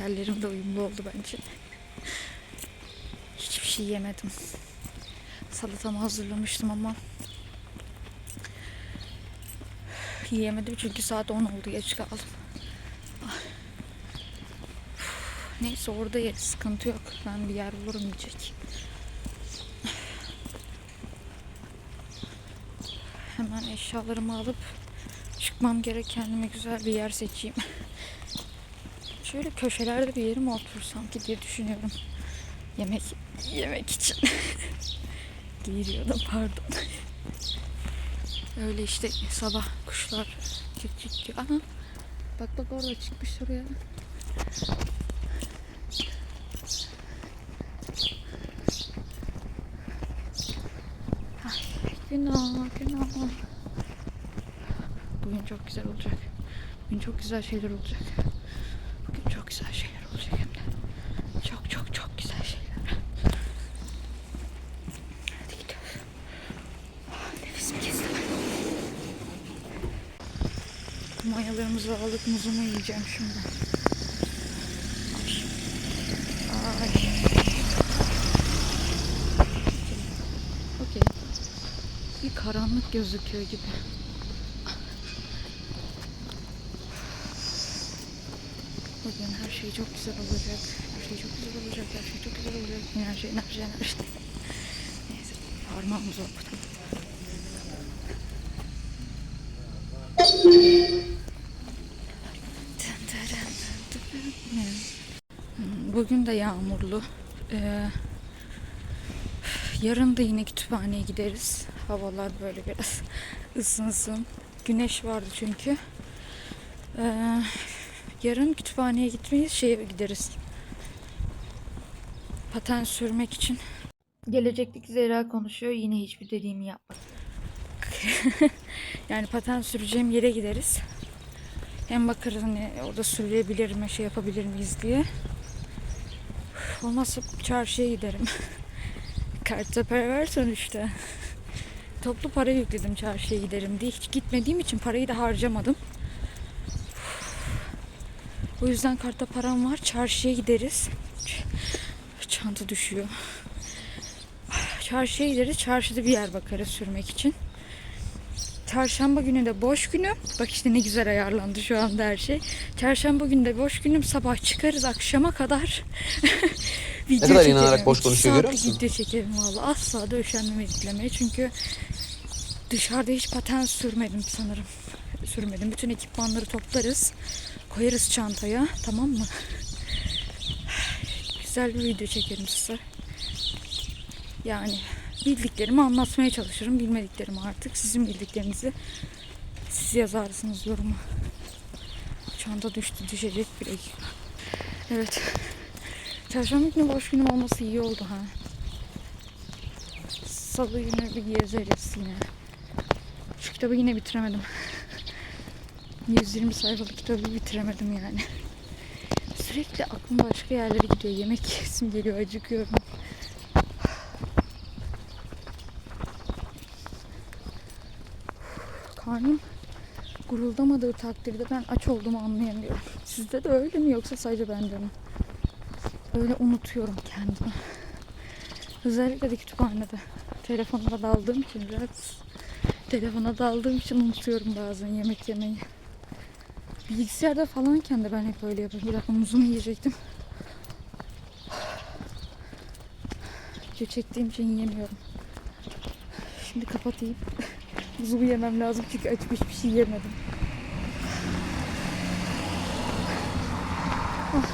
Tellerim de uyumlu oldu bence. Hiçbir şey yemedim. Salatamı hazırlamıştım ama yiyemedim çünkü saat 10 oldu geç kaldım. Ah. Neyse orada yeriz sıkıntı yok. Ben bir yer bulurum yiyecek. Hemen eşyalarımı alıp çıkmam gerek kendime güzel bir yer seçeyim. Şöyle köşelerde bir yerim otursam ki diye düşünüyorum. Yemek yemek için. Giyiriyordum pardon. Öyle işte sabah kuşlar cik cik cik. Ana bak bak orada çıkmış oraya. Ay, günah günah. Bugün çok güzel olacak. Bugün çok güzel şeyler olacak. Bugün çok güzel şeyler olacak hem de. Çok çok çok güzel şeyler. Hadi gidiyoruz. Ah, Nefes bir kez daha. Aldık. Muzumu yiyeceğim şimdi. Ay. Okey. Bir karanlık gözüküyor gibi. Bugün her şey çok güzel olacak. Her şey çok güzel olacak. Her şey çok güzel olacak. Enerji, enerji, enerji. Neyse. Parmağımı zorladım. Bugün de yağmurlu. Ee, yarın da yine kütüphaneye gideriz. Havalar böyle biraz ısınsın. Güneş vardı çünkü. Ee, Yarın kütüphaneye gitmeyiz, şeye gideriz. Paten sürmek için. Gelecekteki Zehra konuşuyor. Yine hiçbir dediğimi yapmadım. yani paten süreceğim yere gideriz. Hem bakarız hani orada sürülebilir mi, şey yapabilir miyiz diye. Olmazsa çarşıya giderim. Kartta para var sonuçta. Toplu para yükledim çarşıya giderim diye. Hiç gitmediğim için parayı da harcamadım. O yüzden kartta param var. Çarşıya gideriz. Çanta düşüyor. Çarşıya gideriz. Çarşıda bir yer bakarız sürmek için. Çarşamba günü de boş günüm. Bak işte ne güzel ayarlandı şu anda her şey. Çarşamba günü de boş günüm. Sabah çıkarız akşama kadar. video kadar çekerim. inanarak boş konuşuyor görüyor musun? Video çekerim valla. Asla da üşenmem editlemeye. Çünkü dışarıda hiç paten sürmedim sanırım. Sürmedim. Bütün ekipmanları toplarız. Koyarız çantaya. Tamam mı? Güzel bir video çekerim size. Yani bildiklerimi anlatmaya çalışırım. Bilmediklerimi artık sizin bildiklerinizi siz yazarsınız yoruma. Çanta düştü düşecek dakika. Evet. Çarşamba günü boş günüm olması iyi oldu ha. Salı günü bir gezeriz yine. Şu kitabı yine bitiremedim. 120 sayfalık kitabı bitiremedim yani. Sürekli aklım başka yerlere gidiyor. Yemek yesim geliyor, acıkıyorum. Karnım guruldamadığı takdirde ben aç olduğumu anlayamıyorum. Sizde de öyle mi yoksa sadece bende mi? Böyle unutuyorum kendimi. Özellikle de kütüphanede. Telefona daldığım için biraz telefona daldığım için unutuyorum bazen yemek yemeyi. Bilgisayarda falanken de ben hep öyle yapıyorum. Bir dakika muzumu yiyecektim. Video için yiyemiyorum. Şimdi kapatayım. Muzumu yemem lazım çünkü açmış bir şey yemedim. Ah.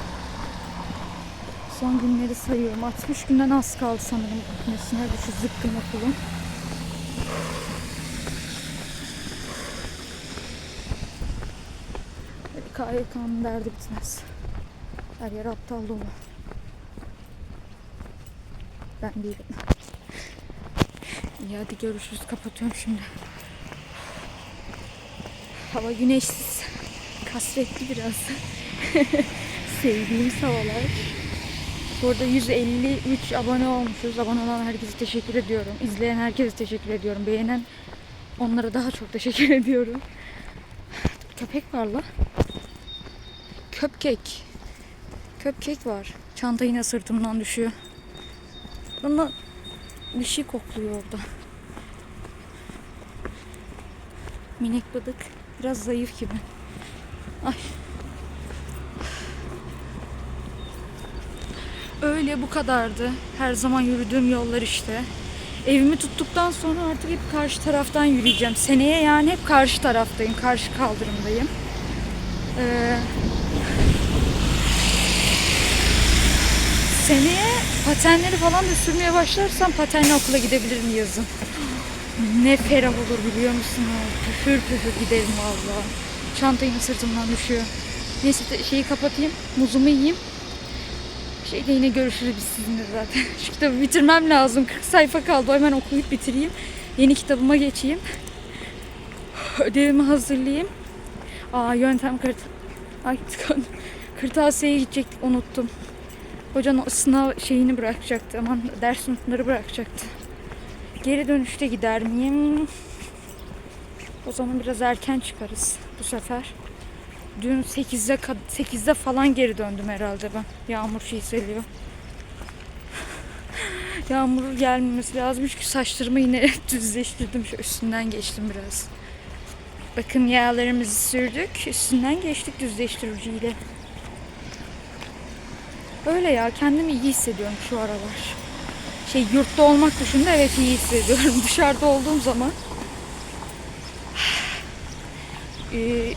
Son günleri sayıyorum. 60 günden az kaldı sanırım bitmesine. Bu şu zıkkım okulun. KYK'nın derdi bitmez. Her yer aptal dolu. Ben değilim. İyi hadi görüşürüz. Kapatıyorum şimdi. Hava güneşsiz. Kasvetli biraz. Sevdiğim havalar. Burada 153 abone olmuşuz. Abone olan herkese teşekkür ediyorum. İzleyen herkese teşekkür ediyorum. Beğenen onlara daha çok teşekkür ediyorum. Köpek var la. Köpkek. Cupcake var. Çanta yine sırtımdan düşüyor. Bana bir şey kokluyor orada. Minik bıdık. Biraz zayıf gibi. Ay. Öyle bu kadardı. Her zaman yürüdüğüm yollar işte. Evimi tuttuktan sonra artık hep karşı taraftan yürüyeceğim. Seneye yani hep karşı taraftayım. Karşı kaldırımdayım. Ee, seneye patenleri falan da sürmeye başlarsam patenle okula gidebilirim yazın. Ne ferah olur biliyor musun? Püfür püfür giderim valla. Çanta yine sırtımdan düşüyor. Neyse şeyi kapatayım. Muzumu yiyeyim. Şeyde yine görüşürüz biz sizinle zaten. Şu kitabı bitirmem lazım. 40 sayfa kaldı. Hemen okuyup bitireyim. Yeni kitabıma geçeyim. Ödevimi hazırlayayım. Aa yöntem kırt. Ay kırtasiyeye gidecektik unuttum. Hocanın sınav şeyini bırakacaktı. Aman ders notları bırakacaktı. Geri dönüşte gider miyim? O zaman biraz erken çıkarız bu sefer. Dün 8'de kad- 8'de falan geri döndüm herhalde ben. Yağmur şey seliyor. Yağmur gelmemesi lazım çünkü saçlarımı yine düzleştirdim. Şu üstünden geçtim biraz. Bakın yağlarımızı sürdük. Üstünden geçtik düzleştiriciyle. Öyle ya kendimi iyi hissediyorum şu aralar. Şey yurtta olmak dışında evet iyi hissediyorum. Dışarıda olduğum zaman Ee,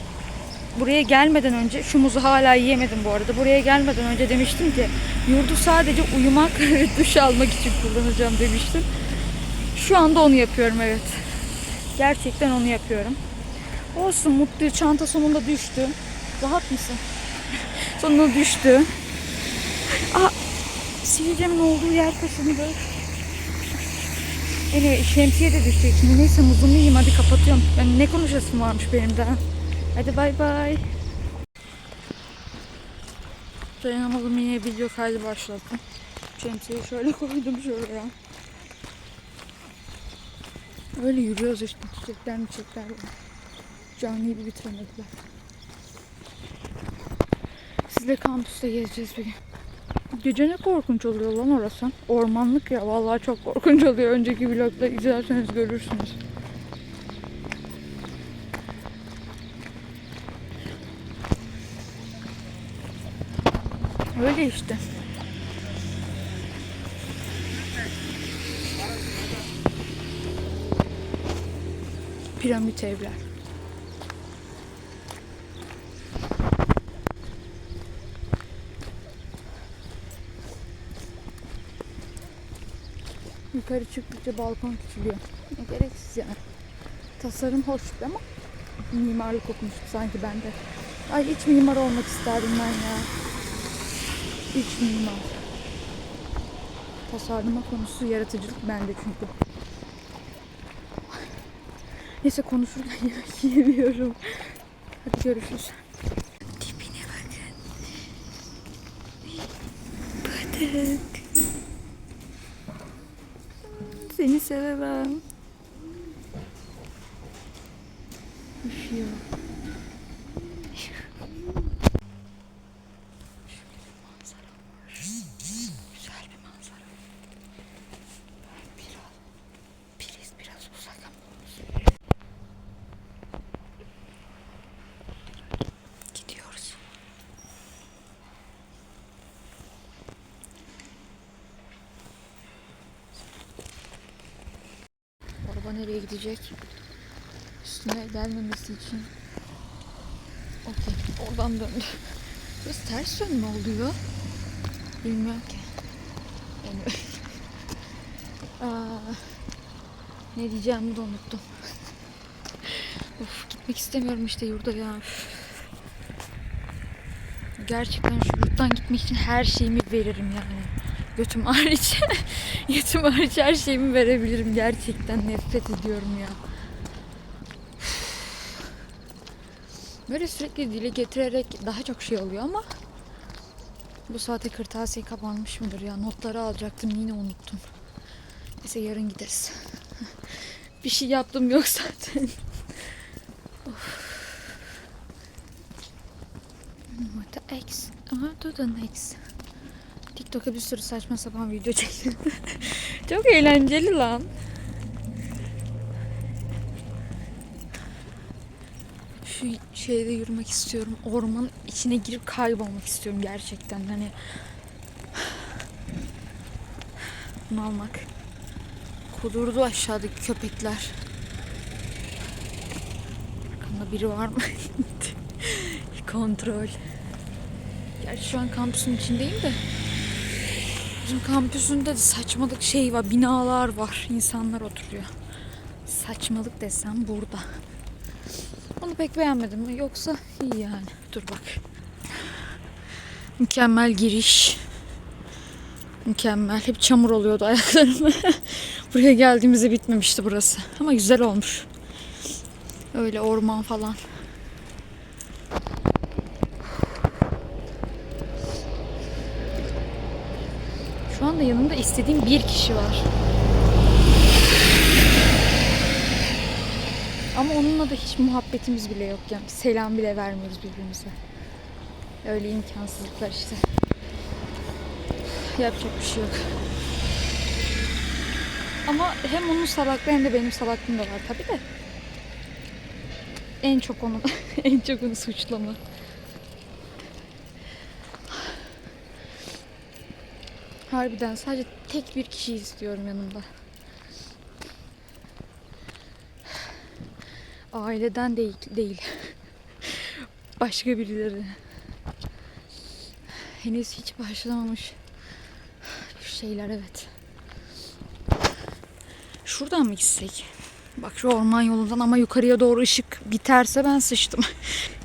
buraya gelmeden önce şu muzu hala yiyemedim bu arada. Buraya gelmeden önce demiştim ki yurdu sadece uyumak ve duş almak için kullanacağım demiştim. Şu anda onu yapıyorum evet. Gerçekten onu yapıyorum. Olsun mutlu çanta sonunda düştü. Rahat mısın? sonunda düştü. Aa, sivilcemin olduğu yer kaşındı. Anyway, şemsiye de düşecek şimdi. Neyse muzumu yiyeyim hadi kapatıyorum. Ben ne konuşasım varmış benim daha. Hadi bay bay. Dayanamadım yine video kaydı başlattım. Şemsiyeyi şöyle koydum şuraya. Öyle yürüyoruz işte çiçekler mi çiçekler var. Camiyi bir bitiremediler. Sizle kampüste gezeceğiz bir gün. Gece ne korkunç oluyor lan orası. Ormanlık ya vallahi çok korkunç oluyor. Önceki vlogda izlerseniz görürsünüz. Öyle işte. Piramit evler. Yukarı çıktıkça balkon küçülüyor. Ne gereksiz yani. Tasarım hoş ama mimarlık okumuştu sanki bende. Ay iç mimar olmak isterdim ben ya. İç mimar. Tasarlama konusu yaratıcılık bende çünkü. Neyse konuşurken yemek yemiyorum. Hadi görüşürüz. Tipine bakın. Batık. Seni sevemem. Üşüyor. Şöyle bir manzara var. Güzel bir manzara. Biraz, priz biraz uzak ama. Gidiyoruz. Araba nereye gidecek? Üstüne gelmemesi için. Okey. Oradan döndü. Burası ters yön mü oluyor? Bilmiyorum ki. Yani... Aa, ne diyeceğimi de unuttum. of gitmek istemiyorum işte yurda ya. Gerçekten şu yurttan gitmek için her şeyimi veririm yani. Götüm hariç. Götüm hariç her şeyimi verebilirim. Gerçekten nefret ediyorum ya. Böyle sürekli dile getirerek daha çok şey oluyor ama bu saate kırtasiye kapanmış mıdır ya? Notları alacaktım yine unuttum. Neyse yarın gideriz. Bir şey yaptım yok zaten. What the X? What to the next? TikTok'a bir sürü saçma sapan video çektim. Çok eğlenceli lan. Şu şeyde yürümek istiyorum. Ormanın içine girip kaybolmak istiyorum gerçekten. Hani bunu almak. Kudurdu aşağıdaki köpekler. Arkamda biri var mı? Kontrol. Gerçi şu an kampüsün içindeyim de. Bizim kampüsünde de saçmalık şey var. Binalar var. insanlar oturuyor. Saçmalık desem burada. Onu pek beğenmedim. Yoksa iyi yani. Dur bak. Mükemmel giriş. Mükemmel. Hep çamur oluyordu ayaklarım. Buraya geldiğimizde bitmemişti burası. Ama güzel olmuş. Öyle orman falan. Yanımda istediğim bir kişi var. Ama onunla da hiç muhabbetimiz bile yok yani. Selam bile vermiyoruz birbirimize. Öyle imkansızlıklar işte. Yapacak bir şey yok. Ama hem onun salaklığı hem de benim salaklığım da var tabii de. En çok onu, en çok onu suçlama. Harbiden sadece tek bir kişi istiyorum yanımda. Aileden değil, değil. Başka birileri. Henüz hiç başlamamış şeyler evet. Şuradan mı gitsek? Bak şu orman yolundan ama yukarıya doğru ışık biterse ben sıçtım.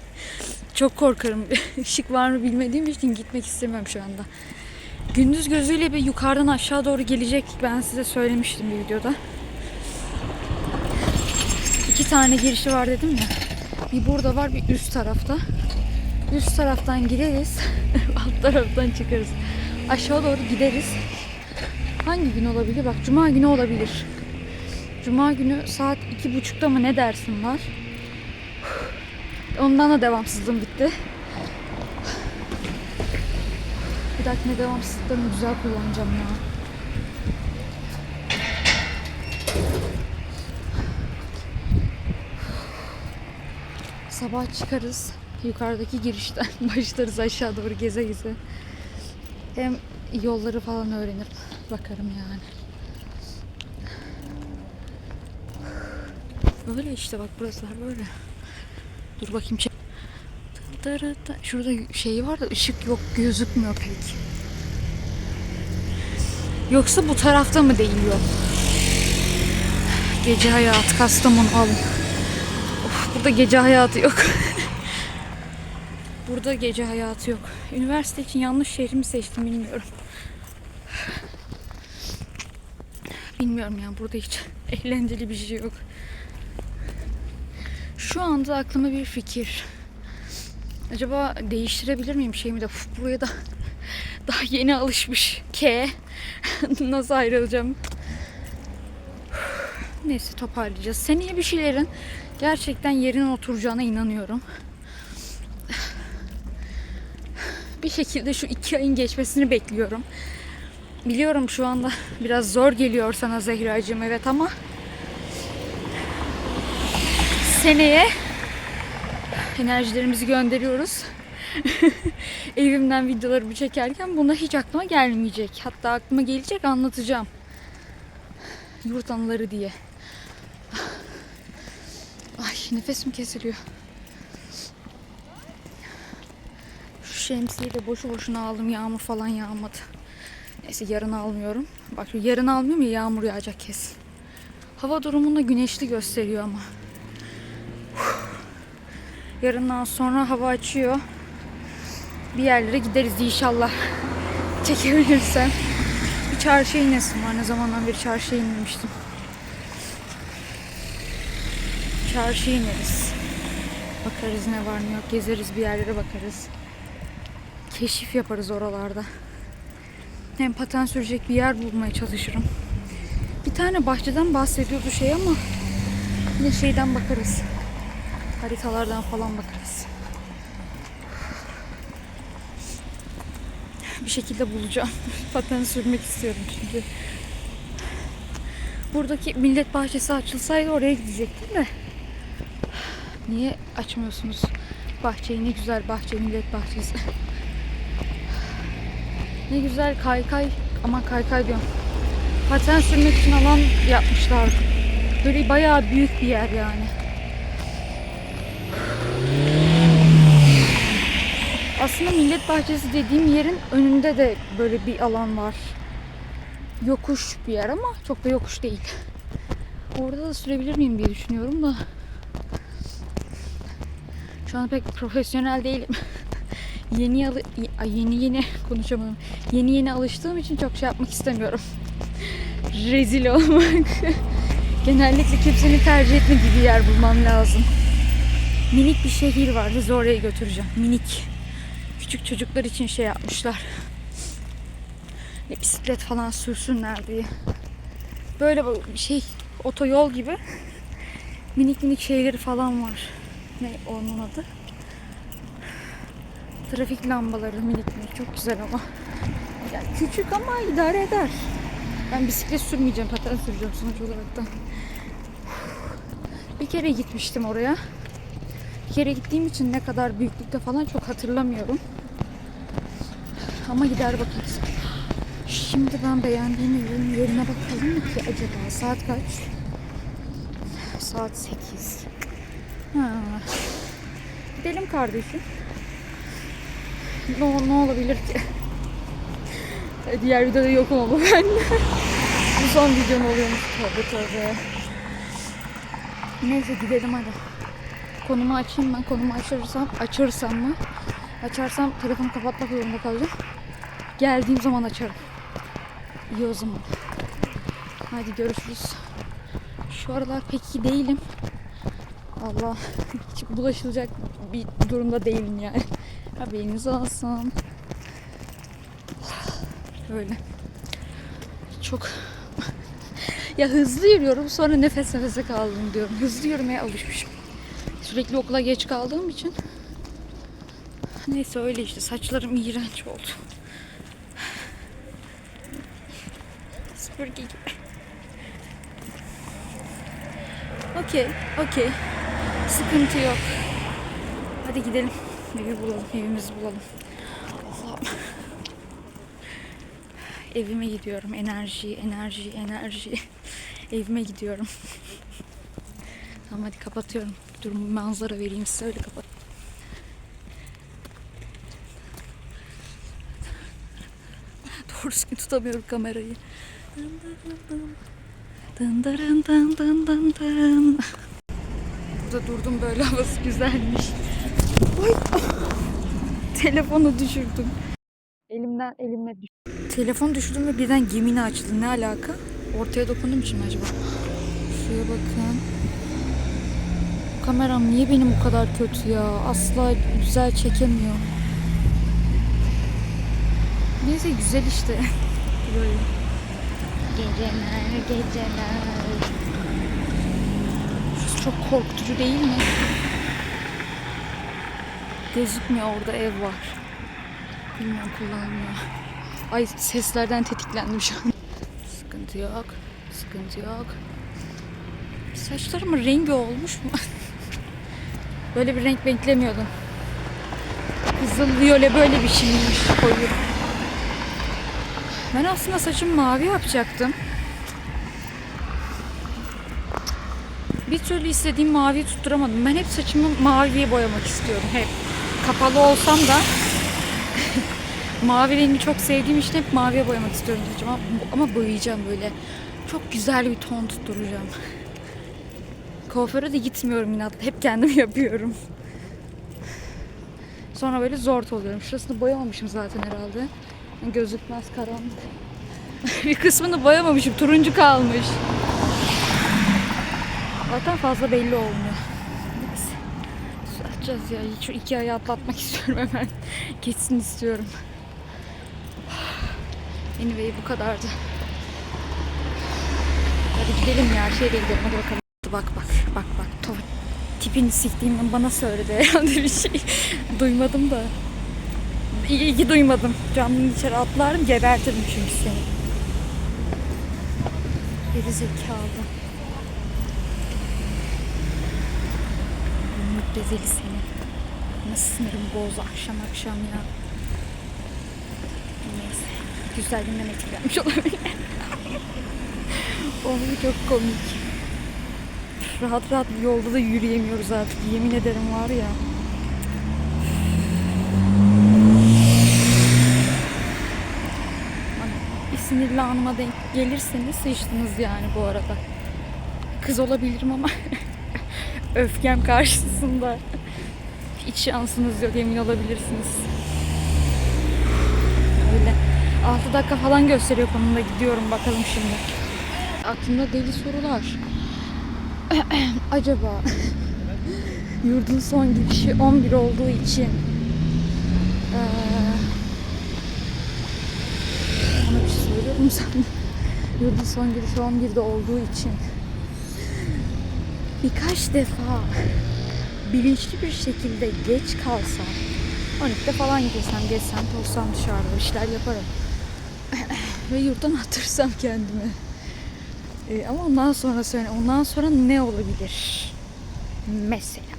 Çok korkarım. Işık var mı bilmediğim için gitmek istemiyorum şu anda. Gündüz gözüyle bir yukarıdan aşağı doğru gelecek. Ben size söylemiştim bir videoda. İki tane girişi var dedim ya. Bir burada var bir üst tarafta. Üst taraftan gireriz. Alt taraftan çıkarız. Aşağı doğru gideriz. Hangi gün olabilir? Bak cuma günü olabilir. Cuma günü saat iki buçukta mı ne dersin var? Ondan da devamsızlığım bitti. Bir dahakine devamsızlıklarımı güzel kullanacağım ya. Sabah çıkarız. Yukarıdaki girişten başlarız aşağı doğru geze geze. Hem yolları falan öğrenir. Bakarım yani. Böyle işte bak burası böyle. Dur bakayım. çek- Tırırı- Şurada şey var da ışık yok gözükmüyor pek. Yoksa bu tarafta mı değiliyor? Gece hayatı Kastamonu al. Of, burada gece hayatı yok. burada gece hayatı yok. Üniversite için yanlış şehrimi seçtim bilmiyorum. Bilmiyorum yani burada hiç eğlenceli bir şey yok. Şu anda aklıma bir fikir. Acaba değiştirebilir miyim şeyimi de? Uf, buraya da daha yeni alışmış. K. Nasıl ayrılacağım? Neyse toparlayacağız. Seneye bir şeylerin gerçekten yerine oturacağına inanıyorum. Bir şekilde şu iki ayın geçmesini bekliyorum. Biliyorum şu anda biraz zor geliyor sana Zehracığım evet ama seneye enerjilerimizi gönderiyoruz. Evimden videolarımı çekerken buna hiç aklıma gelmeyecek. Hatta aklıma gelecek anlatacağım. Yurt anıları diye. Ay nefesim kesiliyor. Şu şemsiyeyi de boşu boşuna aldım. Yağmur falan yağmadı. Neyse yarın almıyorum. Bak yarın almıyorum ya yağmur yağacak kesin. Hava durumunda güneşli gösteriyor ama. Yarından sonra hava açıyor. Bir yerlere gideriz inşallah. Çekebilirsem. Bir çarşıya inesim var. Ne zamandan beri çarşıya inmemiştim. Çarşıya ineriz. Bakarız ne var ne yok. Gezeriz bir yerlere bakarız. Keşif yaparız oralarda. Hem paten sürecek bir yer bulmaya çalışırım. Bir tane bahçeden bahsediyordu şey ama yine şeyden bakarız. Haritalardan falan bakarız. bir şekilde bulacağım. Paten sürmek istiyorum çünkü. Buradaki millet bahçesi açılsaydı oraya gidecektim de. Niye açmıyorsunuz bahçeyi? Ne güzel bahçe, millet bahçesi. Ne güzel kaykay, aman kaykay diyorum. Paten sürmek için alan yapmışlar. Böyle bayağı büyük bir yer yani. Aslında millet bahçesi dediğim yerin önünde de böyle bir alan var. Yokuş bir yer ama çok da yokuş değil. Orada da sürebilir miyim diye düşünüyorum da. Şu an pek profesyonel değilim. yeni Ay, yeni yeni konuşamadım. Yeni yeni alıştığım için çok şey yapmak istemiyorum. Rezil olmak. Genellikle kimsenin tercih etmediği bir yer bulmam lazım. Minik bir şehir var. Bizi oraya götüreceğim. Minik. Küçük çocuklar için şey yapmışlar. Ne bisiklet falan sürsünler diye. Böyle bir şey otoyol gibi minik minik şeyleri falan var. Ne onun adı? Trafik lambaları minik minik çok güzel ama. Yani küçük ama idare eder. Ben bisiklet sürmeyeceğim, paten süreceğim sonuç olarak da. Bir kere gitmiştim oraya. Bir kere gittiğim için ne kadar büyüklükte falan çok hatırlamıyorum. Ama gider bakarız. Şimdi ben beğendiğim evin yerine bakalım mı ki acaba? Saat kaç? Saat 8. Ha. Gidelim kardeşim. Ne, ne olabilir ki? Diğer videoda yokum ama ben. Bu son videom oluyormuş. Tövbe tövbe. Neyse gidelim hadi. Konumu açayım ben. Konumu açarsam, açarsam mı? Açarsam telefonu kapatmak zorunda kalacağım. Geldiğim zaman açarım. İyi o zaman. Hadi görüşürüz. Şu aralar pek iyi değilim. Allah hiç bulaşılacak bir durumda değilim yani. Haberiniz olsun. Böyle. Çok ya hızlı yürüyorum sonra nefes nefese kaldım diyorum. Hızlı yürümeye alışmışım. Sürekli okula geç kaldığım için. Neyse öyle işte saçlarım iğrenç oldu. Süpürge gibi. Okey, okey. Sıkıntı yok. Hadi gidelim. Evi bulalım, evimizi bulalım. Allah'ım. Evime gidiyorum. Enerji, enerji, enerji. Evime gidiyorum. tamam hadi kapatıyorum. Dur manzara vereyim size öyle kapat. Doğrusu tutamıyorum kamerayı. Dın. Burada durdum böyle havası güzelmiş. Ay. Telefonu düşürdüm. Elimden elime düştü. Telefon düşürdüm ve birden gemini açtı. Ne alaka? Ortaya dokunduğum için acaba? Şuraya bakın. Kameram niye benim bu kadar kötü ya? Asla güzel çekemiyor. Neyse güzel işte. Böyle. Geceler, geceler. Çok korkutucu değil mi? Gözükmüyor orada ev var. Bilmiyorum kullanılmıyor. Ay seslerden tetiklendim şu an. Sıkıntı yok. Sıkıntı yok. Saçlarımın rengi olmuş mu? böyle bir renk beklemiyordum. Kızıl viyole böyle bir şeymiş koyu. Ben aslında saçımı mavi yapacaktım. Bir türlü istediğim maviyi tutturamadım. Ben hep saçımı maviye boyamak istiyorum. Hep kapalı olsam da mavi rengi çok sevdiğim için hep maviye boyamak istiyorum saçımı. Ama boyayacağım böyle. Çok güzel bir ton tutturacağım. Kuaföre de gitmiyorum inatla. Hep kendim yapıyorum. Sonra böyle zor oluyorum. Şurasını boyamamışım zaten herhalde. Gözükmez karanlık. bir kısmını boyamamışım. Turuncu kalmış. Zaten fazla belli olmuyor. Neyse. Su açacağız ya. Şu iki ayı atlatmak istiyorum hemen. Geçsin istiyorum. Anyway bu kadardı. Hadi gidelim ya. Şeye de gidelim. Hadi bakalım. Bak bak bak bak. Tipini siktiğimden bana söyledi herhalde bir şey. Duymadım da. İyi ki duymadım. Camdan içeri atlardım gebertirdim çünkü seni. Geri zekalı. Müptezeli seni. Nasıl sinirim bozdu akşam akşam ya. Neyse. Güzelliğinden etkilenmiş olabilir. oh çok komik. Rahat rahat yolda da yürüyemiyoruz artık. Yemin ederim var ya. Hani bir sinirli anıma denk gelirseniz sıçtınız yani bu arada. Kız olabilirim ama öfkem karşısında hiç şansınız yok emin olabilirsiniz. Öyle. 6 dakika falan gösteriyor konumda gidiyorum bakalım şimdi. Aklımda deli sorular. Acaba yurdun son girişi 11 olduğu için eee söylüyorum sandım. Yurdun son girişi 11'de olduğu için birkaç defa bilinçli bir şekilde geç kalsam 12'de falan girsem, geçsem, tozsam dışarıda işler yaparım. Ve yurttan attırsam kendimi. Ee, ama ondan sonra söyle, ondan sonra ne olabilir? Mesela.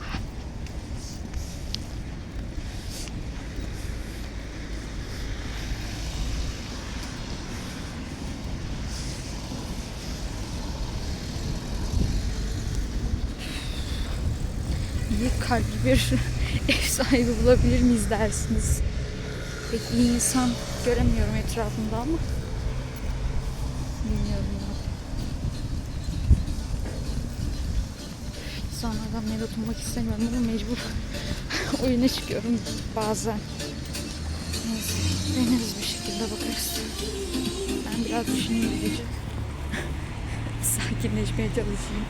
iyi kalpli bir ev sahibi bulabilir miyiz dersiniz. Pek iyi insan göremiyorum etrafımda ama bilmiyorum ya. İnsanlardan medet ummak istemiyorum ama mecbur oyuna çıkıyorum bazen. Neyse deneriz bir şekilde bakarız. Ben biraz düşüneyim gece. Sakinleşmeye çalışayım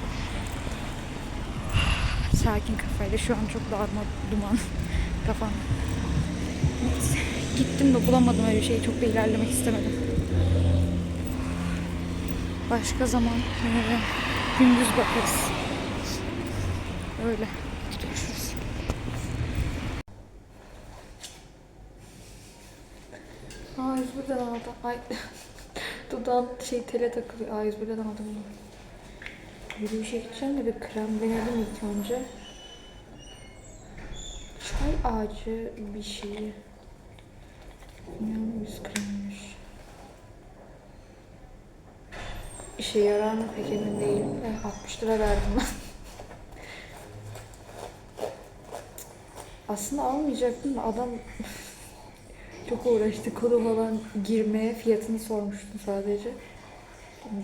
sakin kafayla şu an çok darma duman kafam. Gittim de bulamadım öyle şeyi. Çok da ilerlemek istemedim. Başka zaman e, gündüz bakarız. Öyle. Görüşürüz. Aa buradan aldım. Ay dudağım şey tele takılıyor. Aa buradan aldım bunu. Yürüyüşe gideceğim de bir krem denedim ilk önce. Çay ağacı bir şeyi. Bilmiyorum yüz kremmiş. İşe yarar mı pek emin değilim de 60 lira verdim ben. Aslında almayacaktım da adam çok uğraştı kolu falan girmeye fiyatını sormuştum sadece.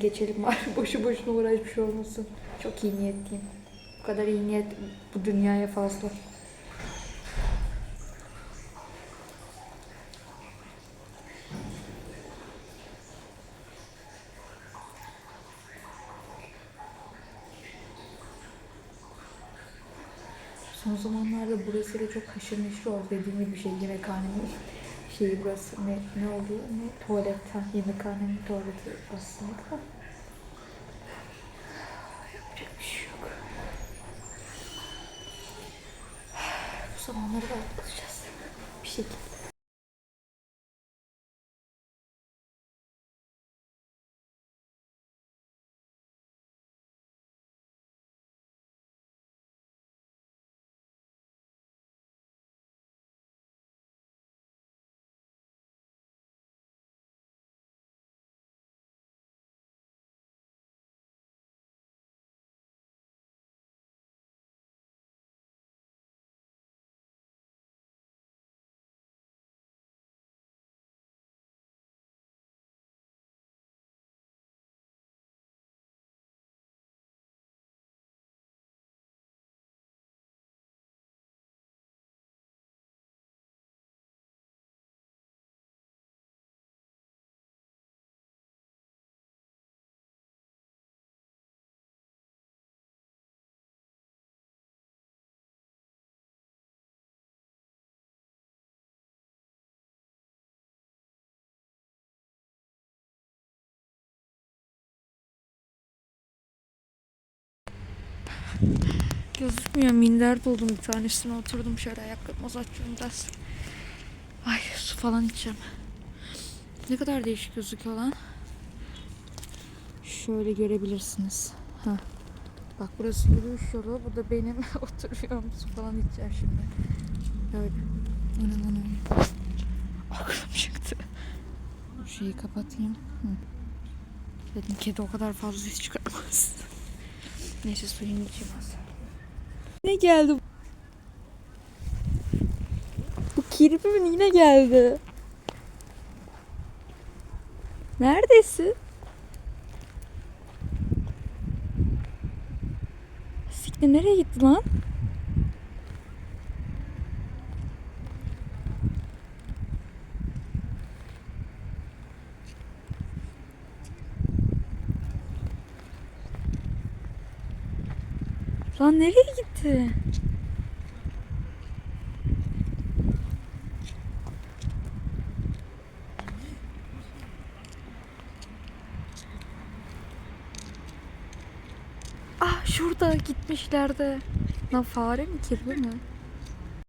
Geçelim bari boşu boşuna uğraşmış olmasın. Çok iyi niyetliyim. Bu kadar iyi niyet bu dünyaya fazla. Son zamanlarda burası da çok haşır neşir oldu dediğim gibi bir şey yemekhanenin şeyi burası ne, ne oluyor ne tuvalet ha yemekhanenin tuvaleti aslında da. Yapacak bir şey yok. Bu zamanları da atlatacağız. Bir şekilde. Gözükmüyor. Minder buldum bir tanesine oturdum şöyle ayaklarımı uzatacağım biraz. Ay falan içeceğim. Ne kadar değişik gözüküyor lan. Şöyle görebilirsiniz. Ha. Bak burası yürüyüş yolu. Bu da benim oturuyorum. Su falan içeceğim şimdi. Böyle. İnanamıyorum. Aklım çıktı. Bu şeyi kapatayım. Hı. Dedim kedi o kadar fazla ses çıkarmaz. Neyse suyunu içeyim. Ne geldi? Bu kirpimin yine geldi. Neredesin? Siktir nereye gitti lan? Lan nereye gitti? Ah şurada gitmişler de. Lan fare mi kirpi mi?